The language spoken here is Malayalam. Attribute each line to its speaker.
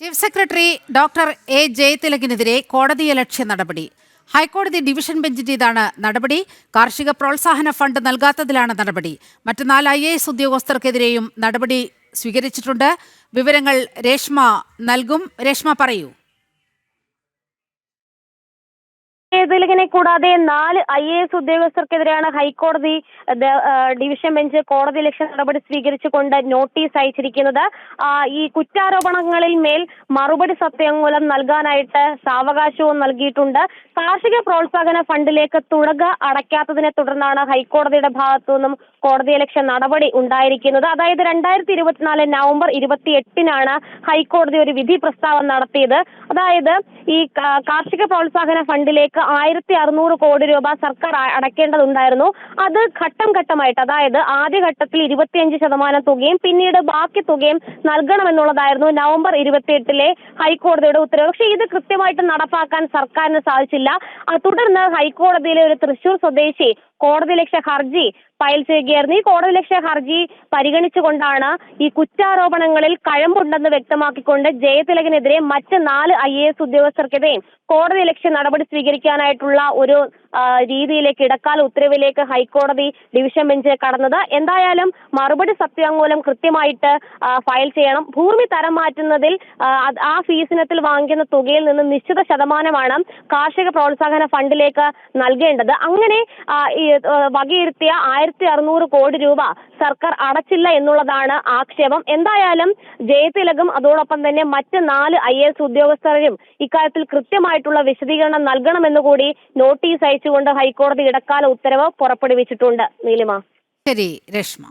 Speaker 1: ചീഫ് സെക്രട്ടറി ഡോക്ടർ എ ജയതിലകിനെതിരെ കോടതിയലക്ഷ്യ നടപടി. ഹൈക്കോടതി ഡിവിഷൻ ബെഞ്ചിന്റേതാണ് നടപടി. കാർഷിക പ്രോത്സാഹന ഫണ്ട് നൽകാത്തതിലാണ് നടപടി. മറ്റ് നാല് ഐ എ എസ് ഉദ്യോഗസ്ഥർക്കെതിരെയും നടപടി സ്വീകരിച്ചിട്ടുണ്ട്. വിവരങ്ങൾ രേഷ്മ നൽകും. രേഷ്മ പറയൂ.
Speaker 2: തിലകനെ കൂടാതെ നാല് ഐ എ എസ് ഉദ്യോഗസ്ഥർക്കെതിരെയാണ് ഹൈക്കോടതി ഡിവിഷൻ ബെഞ്ച് കോടതി ലക്ഷ്യ നടപടി സ്വീകരിച്ചുകൊണ്ട് നോട്ടീസ് അയച്ചിരിക്കുന്നത്. ഈ കുറ്റാരോപണങ്ങളിൽ മേൽ മറുപടി സത്യവാങ്മൂലം നൽകാനായിട്ട് സാവകാശവും നൽകിയിട്ടുണ്ട്. കാർഷിക പ്രോത്സാഹന ഫണ്ടിലേക്ക് തുക അടയ്ക്കാത്തതിനെ തുടർന്നാണ് ഹൈക്കോടതിയുടെ ഭാഗത്തു നിന്നും കോടതി ലക്ഷ്യ നടപടി ഉണ്ടായിരിക്കുന്നത്. അതായത് രണ്ടായിരത്തി ഇരുപത്തിനാല് നവംബർ ഇരുപത്തി എട്ടിനാണ് ഹൈക്കോടതി ഒരു വിധി പ്രസ്താവം നടത്തിയത്. അതായത് ഈ കാർഷിക പ്രോത്സാഹന ഫണ്ടിലേക്ക് ആയിരത്തി അറുന്നൂറ് കോടി രൂപ സർക്കാർ അടയ്ക്കേണ്ടതുണ്ടായിരുന്നു അത് ഘട്ടം ഘട്ടമായിട്ട് അതായത് ആദ്യഘട്ടത്തിൽ ഇരുപത്തിയഞ്ച് ശതമാനം തുകയും പിന്നീട് ബാക്കി തുകയും നൽകണമെന്നുള്ളതായിരുന്നു നവംബർ ഇരുപത്തിയെട്ടിലെ ഹൈക്കോടതിയുടെ ഉത്തരവ്. പക്ഷേ ഇത് കൃത്യമായിട്ട് നടപ്പാക്കാൻ സർക്കാരിന് സാധിച്ചില്ല. തുടർന്ന് ഹൈക്കോടതിയിലെ ഒരു തൃശൂർ സ്വദേശി കോടതി ലക്ഷ്യ ഹർജി ഫയൽ ചെയ്യുകയായിരുന്നു. ഈ കോടതി ലക്ഷ്യ ഹർജി പരിഗണിച്ചുകൊണ്ടാണ് ഈ കുറ്റാരോപണങ്ങളിൽ കഴമ്പുണ്ടെന്ന് വ്യക്തമാക്കിക്കൊണ്ട് ജയതിലകനെതിരെ മറ്റ് നാല് ഐ എ എസ് ഉദ്യോഗസ്ഥർക്കെതിരെയും കോടതി ലക്ഷ്യ നടപടി സ്വീകരിക്കാനായിട്ടുള്ള ഒരു രീതിയിലേക്ക് ഇടക്കാല ഉത്തരവിലേക്ക് ഹൈക്കോടതി ഡിവിഷൻ ബെഞ്ച് കടന്നത്. എന്തായാലും മറുപടി സത്യവാങ്മൂലം കൃത്യമായിട്ട് ഫയൽ ചെയ്യണം. ഭൂമി തരം മാറ്റുന്നതിൽ ആ, ഫീസിനത്തിൽ വാങ്ങിക്കുന്ന തുകയിൽ നിന്ന് നിശ്ചിത ശതമാനമാണ് കാർഷിക പ്രോത്സാഹന ഫണ്ടിലേക്ക് നൽകേണ്ടത്. അങ്ങനെ വകയിരുത്തിയ ആയിരത്തി അറുന്നൂറ് കോടി രൂപ സർക്കാർ അടച്ചില്ല എന്നുള്ളതാണ് ആക്ഷേപം. എന്തായാലും ജയതിലകും അതോടൊപ്പം തന്നെ മറ്റ് നാല് ഐ എസ് ഉദ്യോഗസ്ഥരും ഇക്കാര്യത്തിൽ കൃത്യമായിട്ടുള്ള വിശദീകരണം നൽകണമെന്ന് കൂടി നോട്ടീസ് അയച്ചുകൊണ്ട് ഹൈക്കോടതി ഇടക്കാല ഉത്തരവ് പുറപ്പെടുവിച്ചിട്ടുണ്ട് നീലിമ.
Speaker 1: ശരി രേഷ്മ.